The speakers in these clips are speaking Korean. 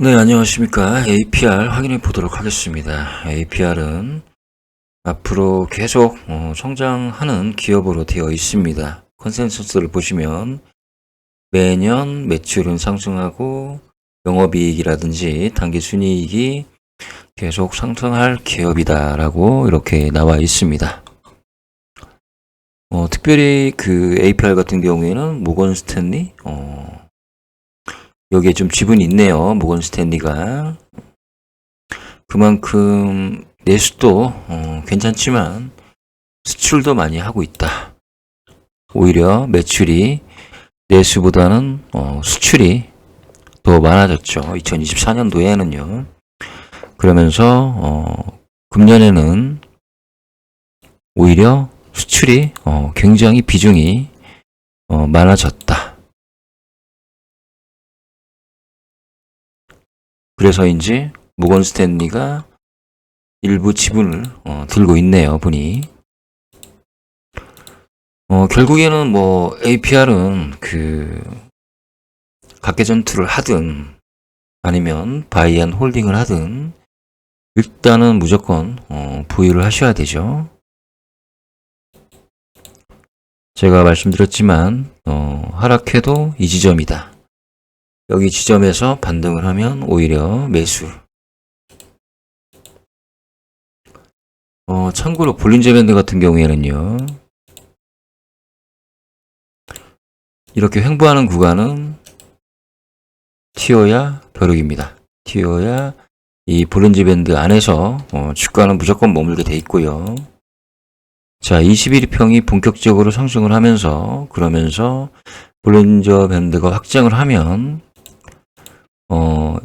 네, 안녕하십니까. APR 확인해 보도록 하겠습니다. APR은 앞으로 계속 어, 성장하는 기업으로 되어 있습니다. 컨센서스를 보시면 매년 매출은 상승하고 영업이익이라든지 당기순이익이 계속 상승할 기업이다라고 이렇게 나와 있습니다. 어, 특별히 그 APR 같은 경우에는 모건 스탠리, 어, 여기에 좀 지분이 있네요. 모건 스탠리가. 그만큼 내수도 어, 괜찮지만 수출도 많이 하고 있다. 오히려 매출이 내수보다는 어, 수출이 더 많아졌죠. 2024년도에는요. 그러면서 어, 금년에는 오히려 수출이 어, 굉장히 비중이 어, 많아졌다. 그래서인지 모건 스탠리가 일부 지분을 어, 들고 있네요, 보니. 어, 결국에는 뭐 APR은 그 각계 전투를 하든 아니면 바이안 홀딩을 하든 일단은 무조건 어, 보유를 하셔야 되죠. 제가 말씀드렸지만 어, 하락해도 이 지점이다. 여기 지점에서 반등을 하면 오히려 매수. 어, 참고로 볼린저 밴드 같은 경우에는요. 이렇게 횡보하는 구간은 티어야 벼룩입니다. 티어야 이 볼린저 밴드 안에서 어, 주가는 무조건 머물게 돼 있고요. 자, 21평이 본격적으로 상승을 하면서 그러면서 볼린저 밴드가 확장을 하면 어,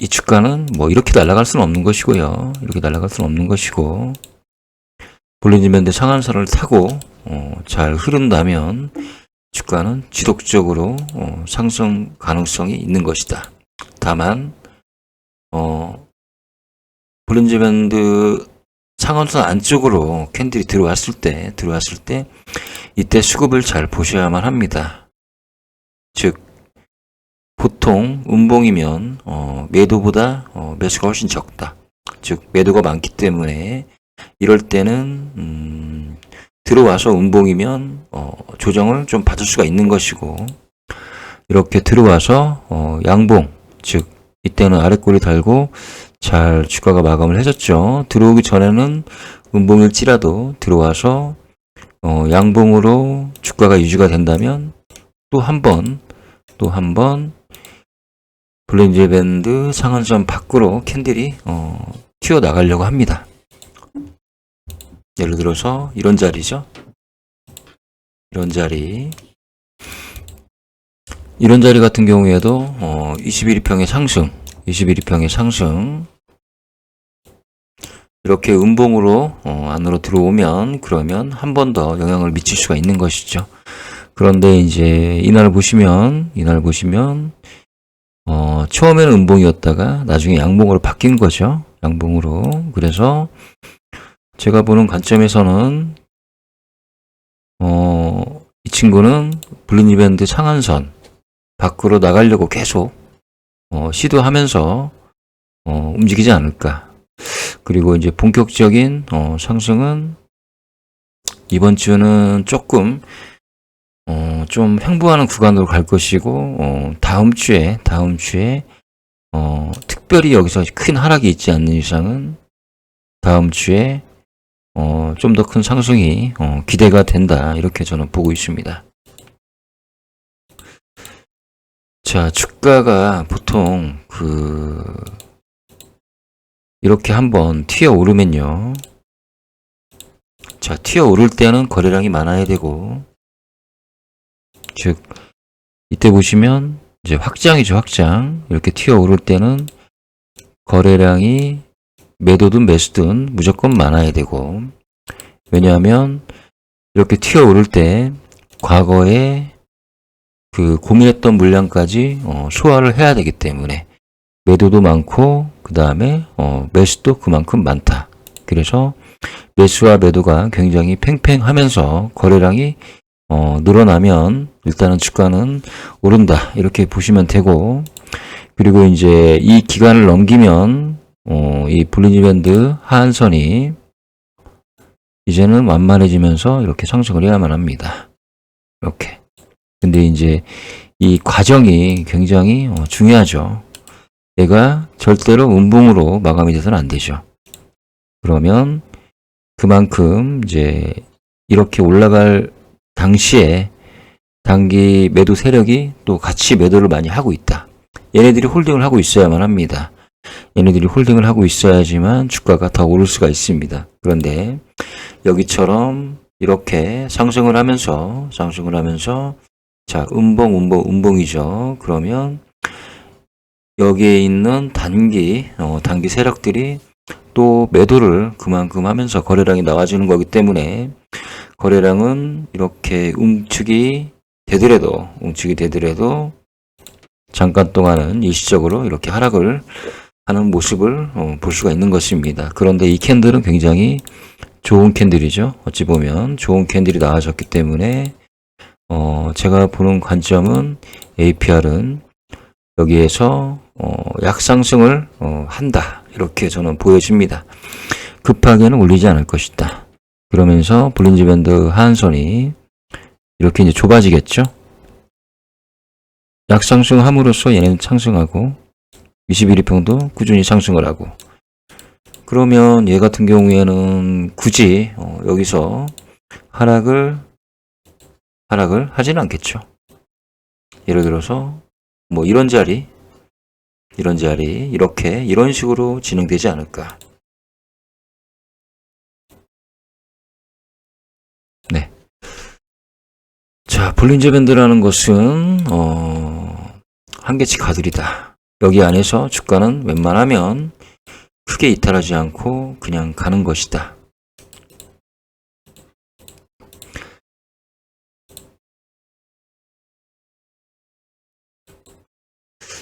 이 주가는 뭐 이렇게 날아갈 수는 없는 것이고요. 이렇게 날아갈 수는 없는 것이고 볼린저 밴드 상한선을 타고 어, 잘 흐른다면 주가는 지속적으로 어, 상승 가능성이 있는 것이다. 다만 어, 볼린저 밴드 상한선 안쪽으로 캔들이 들어왔을 때 들어왔을 때 이때 수급을 잘 보셔야만 합니다. 즉 보통 음봉이면 어, 매도보다 어, 매수가 훨씬 적다. 즉 매도가 많기 때문에 이럴 때는 음, 들어와서 음봉이면 어, 조정을 좀 받을 수가 있는 것이고 이렇게 들어와서 어, 양봉 즉 이때는 아래꼬리 달고 잘 주가가 마감을 해줬죠. 들어오기 전에는 음봉일지라도 들어와서 어, 양봉으로 주가가 유지가 된다면 또 한 번, 또 한 번 블렌즈 밴드 상한선 밖으로 캔들이 어, 튀어 나가려고 합니다. 예를 들어서 이런 자리죠. 이런 자리. 이런 자리 같은 경우에도 어, 21평의 상승, 21평의 상승. 이렇게 음봉으로 어, 안으로 들어오면 그러면 한 번 더 영향을 미칠 수가 있는 것이죠. 그런데 이제 이날 보시면 이날 보시면 어, 처음에는 음봉이었다가 나중에 양봉으로 바뀐 거죠. 양봉으로. 그래서 제가 보는 관점에서는 어, 이 친구는 블린이밴드 상한선 밖으로 나가려고 계속 어, 시도하면서 어, 움직이지 않을까. 그리고 이제 본격적인 어, 상승은 이번 주는 조금 어, 좀 횡보하는 구간으로 갈 것이고 어, 다음 주에 다음 주에 어, 특별히 여기서 큰 하락이 있지 않는 이상은 다음 주에 어, 좀 더 큰 상승이 어, 기대가 된다 이렇게 저는 보고 있습니다. 자 주가가 보통 그 이렇게 한번 튀어 오르면요. 자 튀어 오를 때는 거래량이 많아야 되고 즉 이때 보시면 이제 확장이죠 확장. 이렇게 튀어 오를 때는 거래량이 매도든 매수든 무조건 많아야 되고 왜냐하면 이렇게 튀어 오를 때 과거에 그 고민했던 물량까지 어, 소화를 해야 되기 때문에 매도도 많고 그 다음에 어, 매수도 그만큼 많다. 그래서 매수와 매도가 굉장히 팽팽하면서 거래량이 어, 늘어나면 일단은 주가는 오른다 이렇게 보시면 되고 그리고 이제 이 기간을 넘기면 어, 이 볼린지 밴드 하한선이 이제는 완만해지면서 이렇게 상승을 해야만 합니다. 이렇게. 근데 이제 이 과정이 굉장히 어, 중요하죠. 얘가 절대로 음봉으로 마감이 돼서는 안 되죠. 그러면 그만큼 이제 이렇게 올라갈 당시에 단기 매도 세력이 또 같이 매도를 많이 하고 있다. 얘네들이 홀딩을 하고 있어야만 합니다. 얘네들이 홀딩을 하고 있어야지만 주가가 더 오를 수가 있습니다. 그런데 여기처럼 이렇게 상승을 하면서 상승을 하면서 자 음봉 음봉 음봉이죠. 그러면 여기에 있는 단기 어, 단기 세력들이 또 매도를 그만큼 하면서 거래량이 나와주는 거기 때문에 거래량은 이렇게 움축이 되더라도 움축이 되더라도 잠깐 동안은 일시적으로 이렇게 하락을 하는 모습을 어, 볼 수가 있는 것입니다. 그런데 이 캔들은 굉장히 좋은 캔들이죠. 어찌 보면 좋은 캔들이 나와졌기 때문에 어, 제가 보는 관점은 APR은 여기에서 어, 약상승을 어, 한다. 이렇게 저는 보여집니다. 급하게는 올리지 않을 것이다. 그러면서 볼린지 밴드 하한선이 이렇게 이제 좁아지겠죠. 약상승함으로써 얘는 상승하고 21일평도 꾸준히 상승을 하고 그러면 얘 같은 경우에는 굳이 어, 여기서 하락을 하락을 하지는 않겠죠. 예를 들어서 뭐 이런 자리 이런 자리 이렇게 이런 식으로 진행되지 않을까. 네. 자, 볼린저 밴드라는 것은 어, 한계치 가들이다. 여기 안에서 주가는 웬만하면 크게 이탈하지 않고 그냥 가는 것이다.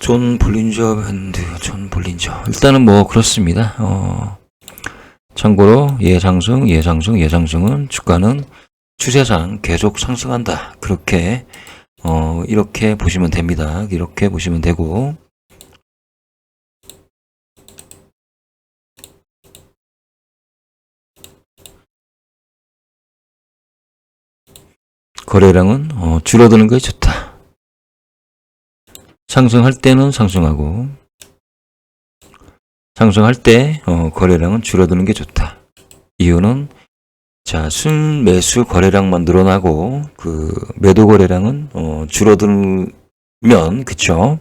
존 볼린저 밴드, 존 볼린저. 일단은 뭐 그렇습니다. 어, 참고로 예상승, 예상승, 예상승은 주가는 추세상 계속 상승한다. 그렇게 어, 이렇게 보시면 됩니다. 이렇게 보시면 되고 거래량은 어, 줄어드는 게 좋다. 상승할 때는 상승하고 상승할 때 어, 거래량은 줄어드는 게 좋다. 이유는 자, 순매수 거래량만 늘어나고 그 매도 거래량은 어, 줄어들면 그쵸?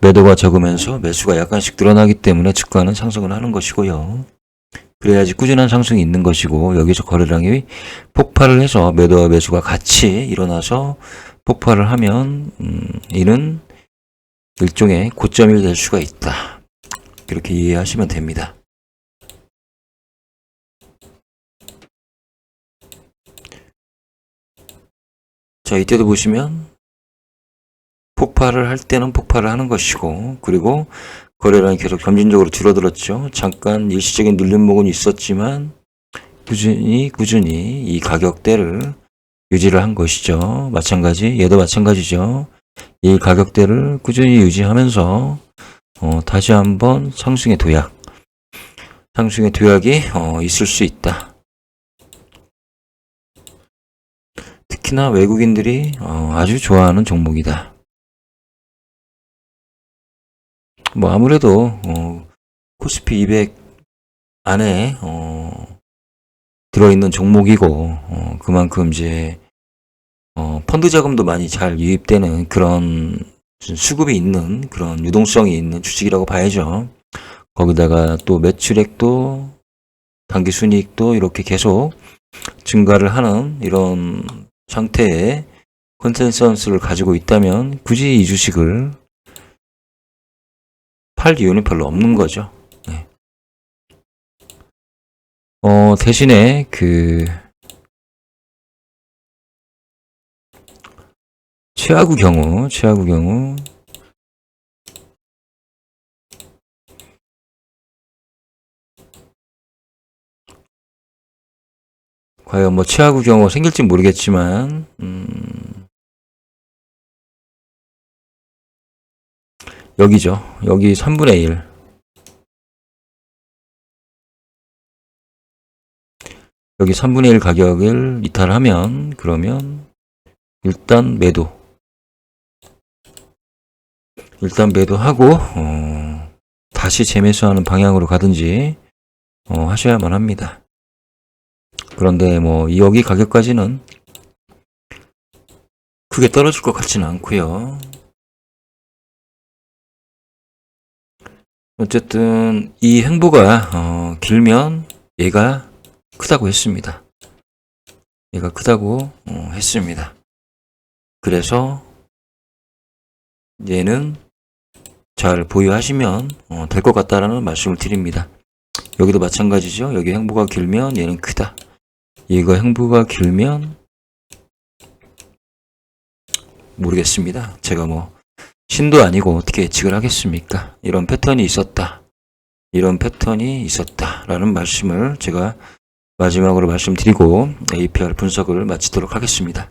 매도가 적으면서 매수가 약간씩 늘어나기 때문에 주가는 상승을 하는 것이고요. 그래야지 꾸준한 상승이 있는 것이고 여기서 거래량이 폭발을 해서 매도와 매수가 같이 일어나서 폭발을 하면 음, 이는 일종의 고점이 될 수가 있다. 이렇게 이해하시면 됩니다. 자, 이때도 보시면 폭발을 할 때는 폭발을 하는 것이고 그리고 거래량이 계속 점진적으로 줄어들었죠. 잠깐 일시적인 눌림목은 있었지만 꾸준히 꾸준히 이 가격대를 유지를 한 것이죠. 마찬가지 얘도 마찬가지죠. 이 가격대를 꾸준히 유지하면서 어, 다시 한번 상승의 도약 상승의 도약이 어, 있을 수 있다. 특히나 외국인들이 어, 아주 좋아하는 종목이다. 뭐 아무래도 어, 코스피 200 안에 어, 들어있는 종목이고 어, 그만큼 이제 어, 펀드 자금도 많이 잘 유입되는 그런 수급이 있는 그런 유동성이 있는 주식이라고 봐야죠. 거기다가 또 매출액도 단기 순이익도 이렇게 계속 증가를 하는 이런 상태의 컨센서스를 가지고 있다면 굳이 이 주식을 팔 이유는 별로 없는 거죠. 네. 어, 대신에 그 최악의 경우, 최악의 경우 과연 뭐 최악의 경우가 생길지 모르겠지만 음, 여기죠. 여기 3분의 1. 여기 3분의 1 가격을 이탈하면 그러면 일단 매도. 일단 매도하고 어, 다시 재매수하는 방향으로 가든지 어, 하셔야만 합니다. 그런데 뭐이 여기 가격까지는 크게 떨어질 것 같지는 않고요. 어쨌든 이 행보가 어, 길면 얘가 크다고 했습니다. 얘가 크다고 어, 했습니다. 그래서 얘는 잘 보유하시면 어, 될것 같다라는 말씀을 드립니다. 여기도 마찬가지죠. 여기 행보가 길면 얘는 크다. 얘가 행보가 길면 모르겠습니다. 제가 뭐 신도 아니고 어떻게 예측을 하겠습니까? 이런 패턴이 있었다. 이런 패턴이 있었다라는 말씀을 제가 마지막으로 말씀드리고 APR 분석을 마치도록 하겠습니다.